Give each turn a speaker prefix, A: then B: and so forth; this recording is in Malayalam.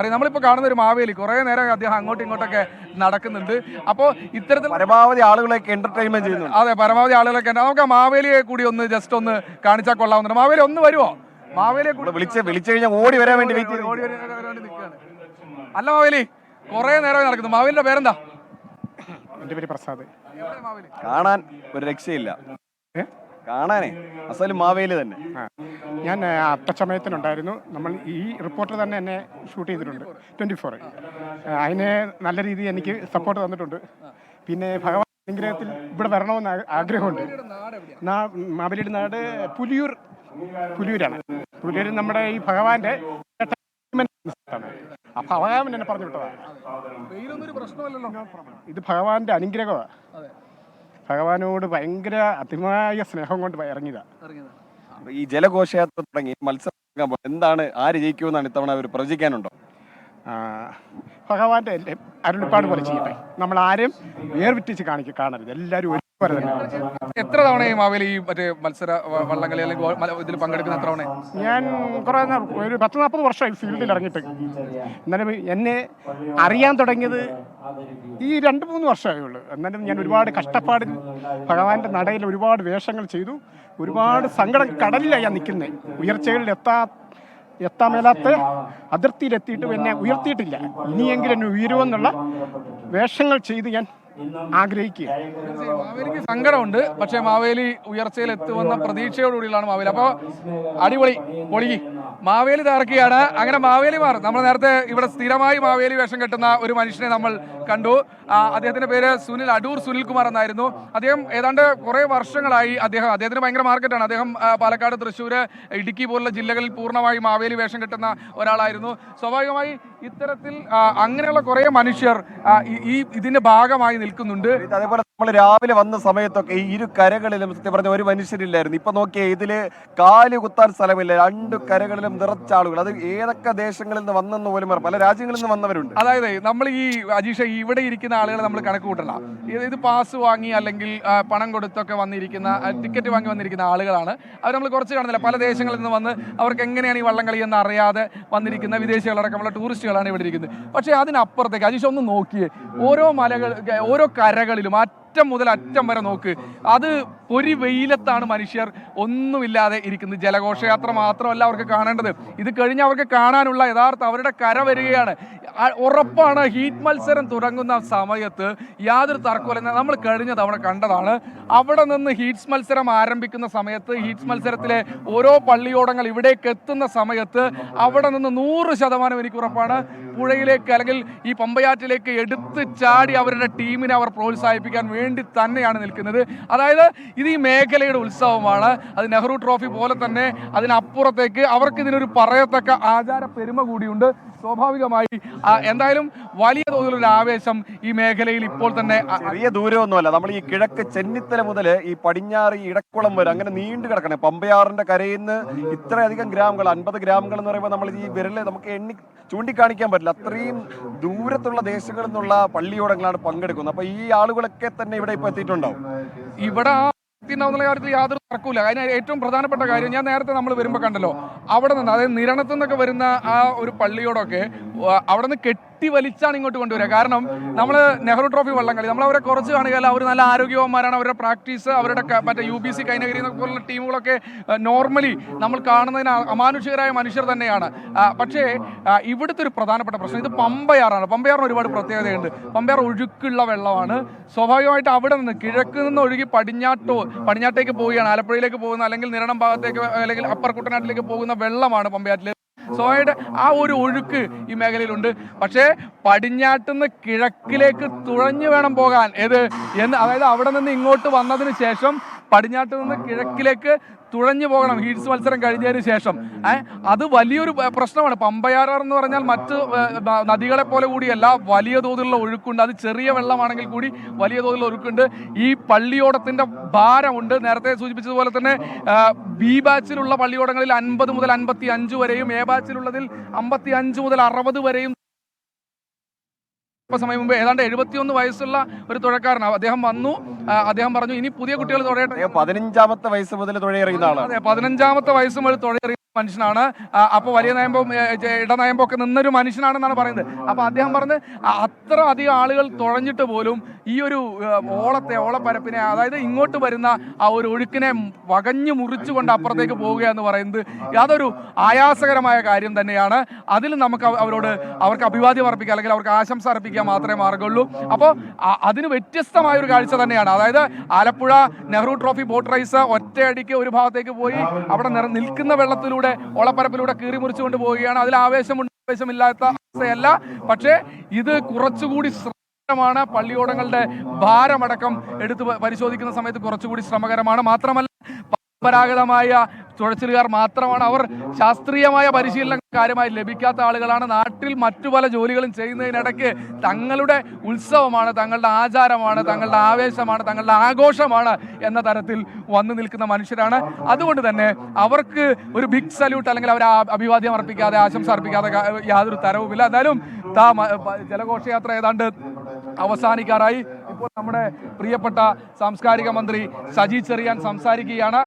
A: അറിയാം നമ്മളിപ്പോൾ കാണുന്ന ഒരു മാവേലി. കുറേ നേരം അദ്ദേഹം അങ്ങോട്ടും ഇങ്ങോട്ടൊക്കെ നടക്കുന്നുണ്ട്. അപ്പോൾ ഇത്തരത്തിൽ
B: പരമാവധി ആളുകളൊക്കെ എന്റർടൈൻമെന്റ് ചെയ്യുന്നു
A: അതെ പരമാവധി ആളുകളൊക്കെ നമുക്ക് ആ മാവേലിയെ കൂടി ഒന്ന് ജസ്റ്റ് ഒന്ന് കാണിച്ചാൽ കൊള്ളാവുന്നുണ്ട്. മാവേലി ഒന്ന് വരുമോ മാവേലിയെ കൂടി
B: വിളിച്ച് വിളിച്ചു കഴിഞ്ഞാൽ ഓടി വരാൻ വേണ്ടി
A: ഓടി വരാൻ വേണ്ടി നിൽക്കുകയാണ്. അല്ല മാവേലി കുറേ നേരമായി നടക്കുന്നു. മാവേലിന്റെ പേരെന്താ?
C: എന്റെ പേര് പ്രസാദ്.
B: കാണാൻ ഒരു രക്ഷയില്ല? കാണാനേ. അസലും മാവേലി തന്നെ.
C: ഞാൻ അത്തച്ചമയത്തിനുണ്ടായിരുന്നു നമ്മൾ ഈ റിപ്പോർട്ടർ തന്നെ എന്നെ ഷൂട്ട് ചെയ്തിട്ടുണ്ട്. Twenty four. അതിനെ നല്ല രീതിയിൽ എനിക്ക് സപ്പോർട്ട് തന്നിട്ടുണ്ട്. പിന്നെ ഭഗവാൻ അനുഗ്രഹത്തിൽ ഇവിടെ വരണമെന്ന് ആഗ്രഹമുണ്ട്. മാവേലിയുടെ നാട് പുലിയൂർ പുലിയൂരാണ്. പുലിയൂർ നമ്മുടെ ഈ ഭഗവാന്റെ അപ്പൊ ഭഗവാൻ എന്നെ പറഞ്ഞു വിട്ടതാണ് ഇത് ഭഗവാന്റെ അനുഗ്രഹമാണ്
A: അതെ.
C: ഭഗവാനോട് ഭയങ്കര അതിമായ സ്നേഹം കൊണ്ട്
B: അപ്പൊ ഈ ജലഘോഷയാത്ര തുടങ്ങി മത്സരം എന്താണ് ആര് ജയിക്കുമെന്നാണ് ഇത്തവണ അവർ പ്രവചിക്കാനുണ്ടോ
C: ഭഗവാന്റെ അരുളിപ്പാട് പോലെ ചെയ്യട്ടെ. നമ്മൾ ആരും വേർവിറ്റിച്ച് കാണിക്കുക കാണരുത്. എല്ലാവരും ഒരുപോലെ തന്നെ
A: എത്ര തവണ ഈ മറ്റേ മത്സര വള്ളംകളി അല്ലെങ്കിൽ ഇതിൽ പങ്കെടുക്കുന്ന എത്ര തവണ
C: ഞാൻ കുറേ ഒരു പത്ത് നാൽപ്പത് വർഷമായി ഫീൽഡിൽ ഇറങ്ങിയിട്ട്. എന്നാലും എന്നെ അറിയാൻ തുടങ്ങിയത് ഈ രണ്ട് മൂന്ന് വർഷമേ ഉള്ളൂ. എന്നാലും ഞാൻ ഒരുപാട് കഷ്ടപ്പാടിൽ ഭഗവാന്റെ നടയിൽ ഒരുപാട് വേഷങ്ങൾ ചെയ്തു. ഒരുപാട് സങ്കടം കടലിലാണ് ഞാൻ നിൽക്കുന്നത് ഉയർച്ചകളിൽ എത്താ എത്താൻ മേലാത്ത അതിർത്തിയിലെത്തിയിട്ടും എന്നെ ഉയർത്തിയിട്ടില്ല. ഇനിയെങ്കിലും എന്നെ ഉയരുമെന്നുള്ള വേഷങ്ങൾ ചെയ്ത് ഞാൻ ആഗ്രഹിക്കുക
A: മാവേലിക്ക് സങ്കടമുണ്ട്. പക്ഷേ മാവേലി ഉയർച്ചയിൽ എത്തുമെന്ന പ്രതീക്ഷയോടുകൂടിയാണ് മാവേലി. അപ്പോൾ അടിപൊളി പൊളികി. മാവേലി തകർക്കുകയാണ്. അങ്ങനെ മാവേലി മാവേലിമാർ നമ്മൾ നേരത്തെ ഇവിടെ സ്ഥിരമായി മാവേലി വേഷം കെട്ടുന്ന ഒരു മനുഷ്യനെ നമ്മൾ കണ്ടു. അദ്ദേഹത്തിന്റെ പേര് സുനിൽ അടൂർ സുനിൽകുമാർ എന്നായിരുന്നു. അദ്ദേഹം ഏതാണ്ട് കുറേ വർഷങ്ങളായി അദ്ദേഹം അദ്ദേഹത്തിന് ഭയങ്കര മാർക്കറ്റാണ്. അദ്ദേഹം പാലക്കാട് തൃശ്ശൂർ ഇടുക്കി പോലുള്ള ജില്ലകളിൽ പൂർണമായി മാവേലി വേഷം കെട്ടുന്ന ഒരാളായിരുന്നു. സ്വാഭാവികമായി ഇത്തരത്തിൽ അങ്ങനെയുള്ള കുറേ മനുഷ്യർ ഈ- ഈ ഇതിന്റെ ഭാഗമായി നിൽക്കുന്നുണ്ട്.
B: അതേപോലെ നമ്മൾ രാവിലെ വന്ന സമയത്തൊക്കെ ഈ ഇരു കരകളിലും സത്യം പറഞ്ഞ ഒരു മനുഷ്യരില്ലായിരുന്നു. ഇപ്പൊ നോക്കിയേ ഇതിൽ കാൽ കുത്താൻ സ്ഥലമില്ല. രണ്ട് കരകളിലും നിറച്ച ആളുകൾ. അത് ഏതൊക്കെ ദേശങ്ങളിൽ നിന്ന് വന്നെന്ന് പോലും. പല രാജ്യങ്ങളിൽ നിന്ന് വന്നവരുണ്ട്.
A: അതായത് നമ്മൾ ഈ അജീഷ ഇവിടെ ഇരിക്കുന്ന ആളുകളെ നമ്മൾ കണക്ക് കൂട്ടണ്ട. ഇത് ഇത് പാസ് വാങ്ങി അല്ലെങ്കിൽ പണം കൊടുത്തൊക്കെ വന്നിരിക്കുന്ന ടിക്കറ്റ് വാങ്ങി വന്നിരിക്കുന്ന ആളുകളാണ്. അവർ നമ്മൾ കുറച്ച് കാണുന്നില്ല. പല ദേശങ്ങളിൽ നിന്ന് വന്ന് അവർക്ക് എങ്ങനെയാണ് ഈ വള്ളംകളി എന്ന് അറിയാതെ വന്നിരിക്കുന്ന വിദേശികളടക്കമുള്ള ടൂറിസ്റ്റുകളാണ് ഇവിടെ ഇരിക്കുന്നത്. പക്ഷേ അതിനപ്പുറത്തേക്ക് അജീഷ ഒന്ന് നോക്കിയേ. ഓരോ മലകൾ ഓരോ കരകളിലും അറ്റം മുതൽ അറ്റം വരെ നോക്ക്. അത് പൊരി വെയിലത്താണ് മനുഷ്യർ ഒന്നുമില്ലാതെ ഇരിക്കുന്നത്. ജലഘോഷയാത്ര മാത്രമല്ല അവർക്ക് കാണേണ്ടത്. ഇത് കഴിഞ്ഞ് അവർക്ക് കാണാനുള്ള യഥാർത്ഥ അവരുടെ കര വരികയാണ്. ഉറപ്പാണ് ഹീറ്റ് മത്സരം തുടങ്ങുന്ന സമയത്ത് യാതൊരു തർക്കമില്ല നമ്മൾ കഴിഞ്ഞ തവണ കണ്ടതാണ്. അവിടെ നിന്ന് ഹീറ്റ്സ് മത്സരം ആരംഭിക്കുന്ന സമയത്ത് ഹീറ്റ്സ് മത്സരത്തിലെ ഓരോ പള്ളിയോടങ്ങൾ ഇവിടേക്ക് എത്തുന്ന സമയത്ത് അവിടെ നിന്ന് നൂറ് ശതമാനം എനിക്ക് ഉറപ്പാണ്. പുഴയിലേക്ക് അല്ലെങ്കിൽ ഈ പമ്പയാറ്റിലേക്ക് എടുത്ത് ചാടി അവരുടെ ടീമിനെ അവർ പ്രോത്സാഹിപ്പിക്കാൻ വേണ്ടി തന്നെയാണ് നിൽക്കുന്നത്. അതായത് ഇത് ഈ മേഖലയുടെ ഉത്സവമാണ്. അത് നെഹ്റു ട്രോഫി പോലെ തന്നെ അതിനപ്പുറത്തേക്ക് അവർക്ക് ഇതിനൊരു പറയത്തക്ക ആചാര പെരുമ കൂടിയുണ്ട്. സ്വാഭാവികമായി എന്തായാലും വലിയ തോതിലുള്ള ആവേശം ഈ മേഖലയിൽ ഇപ്പോൾ തന്നെ
B: ചെറിയ ദൂരമൊന്നുമല്ല. നമ്മൾ ഈ കിഴക്ക് ചെന്നിത്തല മുതൽ ഈ പടിഞ്ഞാറ് ഇടക്കുളം വരെ അങ്ങനെ നീണ്ടു കിടക്കണേ. പമ്പയാറിന്റെ കരയിൽ നിന്ന് ഇത്രയധികം ഗ്രാമങ്ങൾ അൻപത് ഗ്രാമങ്ങൾ എന്ന് പറയുമ്പോൾ നമ്മൾ ഈ വിരൽ നമുക്ക് എണ്ണി ചൂണ്ടിക്കാണിക്കാൻ പറ്റില്ല. അത്രയും ദൂരത്തുള്ള ദേശങ്ങളിൽ നിന്നുള്ള പള്ളിയോടങ്ങളാണ് പങ്കെടുക്കുന്നത്. അപ്പൊ ഈ ആളുകളൊക്കെ തന്നെ ഇവിടെ ഇപ്പൊ എത്തിയിട്ടുണ്ടാവും.
A: ഇവിടെ ഉണ്ടാവുന്ന കാര്യത്തിൽ യാതൊരു തർക്കമില്ല അതിന് ഏറ്റവും പ്രധാനപ്പെട്ട കാര്യം ഞാൻ നേരത്തെ നമ്മൾ വരുമ്പോൾ കണ്ടല്ലോ അവിടെ നിന്ന് അതായത് നിരണത്തു നിന്നൊക്കെ വരുന്ന ആ ഒരു പള്ളിയോടൊക്കെ അവിടെ നിന്ന് കെട്ടി വലിച്ചാണ് ഇങ്ങോട്ട് കൊണ്ടുവരിക കാരണം നമ്മൾ നെഹ്റു ട്രോഫി വള്ളംകളി നമ്മൾ അവരെ കുറച്ച് കാണുകയല്ല അവർ നല്ല ആരോഗ്യവാന്മാരാണ് അവരുടെ പ്രാക്ടീസ് അവരുടെ മറ്റേ യു ബി സി കൈനഗരി പോലുള്ള ടീമുകളൊക്കെ നോർമലി നമ്മൾ കാണുന്നതിന് അമാനുഷികരായ മനുഷ്യർ തന്നെയാണ്. പക്ഷേ ഇവിടുത്തെ ഒരു പ്രധാനപ്പെട്ട പ്രശ്നം ഇത് പമ്പയാറാണ്. പമ്പയാറിന് ഒരുപാട് പ്രത്യേകതയുണ്ട്. പമ്പയാർ ഒഴുക്കുള്ള വെള്ളമാണ്. സ്വാഭാവികമായിട്ട് അവിടെ നിന്ന് കിഴക്ക് നിന്ന് ഒഴുകി പടിഞ്ഞാട്ടോ പടിഞ്ഞാട്ടേക്ക് പോവുകയാണ്. ആലപ്പുഴയിലേക്ക് പോകുന്ന അല്ലെങ്കിൽ നിരണം ഭാഗത്തേക്ക് അല്ലെങ്കിൽ അപ്പർ കുട്ടനാട്ടിലേക്ക് പോകുന്ന വെള്ളമാണ് പമ്പയാറ്റിൽ. സോയുടെ ആ ഒരു ഒഴുക്ക് ഈ മേഖലയിലുണ്ട്. പക്ഷേ പടിഞ്ഞാട്ടുന്ന കിഴക്കിലേക്ക് തുഴഞ്ഞു വേണം പോകാൻ. ഏത്? എന്ന് അതായത് അവിടെ നിന്ന് ഇങ്ങോട്ട് വന്നതിന് ശേഷം പടിഞ്ഞാട്ട് നിന്ന് കിഴക്കിലേക്ക് തുഴഞ്ഞു പോകണം. ഹീറ്റ്സ് മത്സരം കഴിഞ്ഞതിന് ശേഷം. അത് വലിയൊരു പ്രശ്നമാണ്. പമ്പയാറാർ എന്ന് പറഞ്ഞാൽ മറ്റ് നദികളെ പോലെ കൂടിയല്ല വലിയ തോതിലുള്ള ഒഴുക്കുണ്ട്. അത് ചെറിയ വെള്ളമാണെങ്കിൽ കൂടി വലിയ തോതിലുള്ള ഒഴുക്കുണ്ട്. ഈ പള്ളിയോടത്തിന്റെ ഭാരമുണ്ട്. നേരത്തെ സൂചിപ്പിച്ചതുപോലെ തന്നെ ബി ബാച്ചിലുള്ള പള്ളിയോടങ്ങളിൽ അൻപത് മുതൽ അൻപത്തി അഞ്ച് വരെയും എ ബാച്ചിലുള്ളതിൽ അമ്പത്തി അഞ്ച് മുതൽ അറുപത് വരെയും സമയം മുമ്പ് ഏതാണ്ട് എഴുപത്തിയൊന്ന് വയസ്സുള്ള ഒരു തുഴക്കാരനാണ് അദ്ദേഹം വന്നു. അദ്ദേഹം പറഞ്ഞു ഇനി പുതിയ കുട്ടികൾ തുഴയട്ടെ
B: പതിനഞ്ചാമത്തെ വയസ്സ് മുതൽ തുഴയെറിയുന്ന ആളാണ്.
A: അതെ പതിനഞ്ചാമത്തെ വയസ്സ് മുതൽ തുഴയെറിയുന്ന മനുഷ്യനാണ്. അപ്പോൾ അപ്പൊ വലിയ നയമ്പോ ഇടനയമ്പും ഒക്കെ നിന്നൊരു മനുഷ്യനാണെന്നാണ് പറയുന്നത്. അപ്പൊ അദ്ദേഹം പറഞ്ഞ് അത്ര അധികം ആളുകൾ തുഴഞ്ഞിട്ട് പോലും ഈ ഒരു ഓളത്തെ ഓളപ്പരപ്പിനെ അതായത് ഇങ്ങോട്ട് വരുന്ന ആ ഒരു ഒഴുക്കിനെ വകഞ്ഞു മുറിച്ചുകൊണ്ട് അപ്പുറത്തേക്ക് പോവുക എന്ന് പറയുന്നത് യാതൊരു ആയാസകരമായ കാര്യം തന്നെയാണ്. അതിൽ നമുക്ക് അവരോട് അവർക്ക് അഭിവാദ്യം അർപ്പിക്കുക അല്ലെങ്കിൽ അവർക്ക് ആശംസ അർപ്പിക്കുക മാത്രമേ മാർഗമുള്ളൂ അപ്പോൾ അതിന് വ്യത്യസ്തമായ ഒരു കാഴ്ച തന്നെയാണ്. അതായത് Alappuzha Nehru trophy boat race ഒറ്റയടിക്ക് ഒരു ഭാഗത്തേക്ക് പോയി അവിടെ നിൽക്കുന്ന വെള്ളത്തിലൂടെ ഓളപ്പരപ്പിലൂടെ കീറി മുറിച്ചുകൊണ്ട് പോവുകയാണ്. അതിൽ ആവേശമുണ്ട് ആവേശമില്ലാത്ത അവസ്ഥയല്ല. പക്ഷേ ഇത് കുറച്ചുകൂടി ശ്രമകരമാണ് പള്ളിയോടങ്ങളുടെ ഭാരമടക്കം എടുത്ത് പരിശോധിക്കുന്ന സമയത്ത് കുറച്ചുകൂടി ശ്രമകരമാണ്. മാത്രമല്ല പരമ്പരാഗതമായ തുഴച്ചിലുകാർ മാത്രമാണ്. അവർ ശാസ്ത്രീയമായ പരിശീലനം കാര്യമായി ലഭിക്കാത്ത ആളുകളാണ്. നാട്ടിൽ മറ്റു പല ജോലികളും ചെയ്യുന്നതിനിടയ്ക്ക് തങ്ങളുടെ ഉത്സവമാണ് തങ്ങളുടെ ആചാരമാണ് തങ്ങളുടെ ആവേശമാണ് തങ്ങളുടെ ആഘോഷമാണ് എന്ന തരത്തിൽ വന്നു നിൽക്കുന്ന മനുഷ്യരാണ്. അതുകൊണ്ട് തന്നെ അവർക്ക് ഒരു ബിഗ് സല്യൂട്ട് അല്ലെങ്കിൽ അവർ അഭിവാദ്യം അർപ്പിക്കാതെ ആശംസ അർപ്പിക്കാതെ യാതൊരു തരവുമില്ല. എന്തായാലും ജലഘോഷയാത്ര ഏതാണ്ട് അവസാനിക്കാറായി. ഇപ്പോൾ നമ്മുടെ പ്രിയപ്പെട്ട സാംസ്കാരിക മന്ത്രി സജി ചെറിയാൻ സംസാരിക്കുകയാണ്.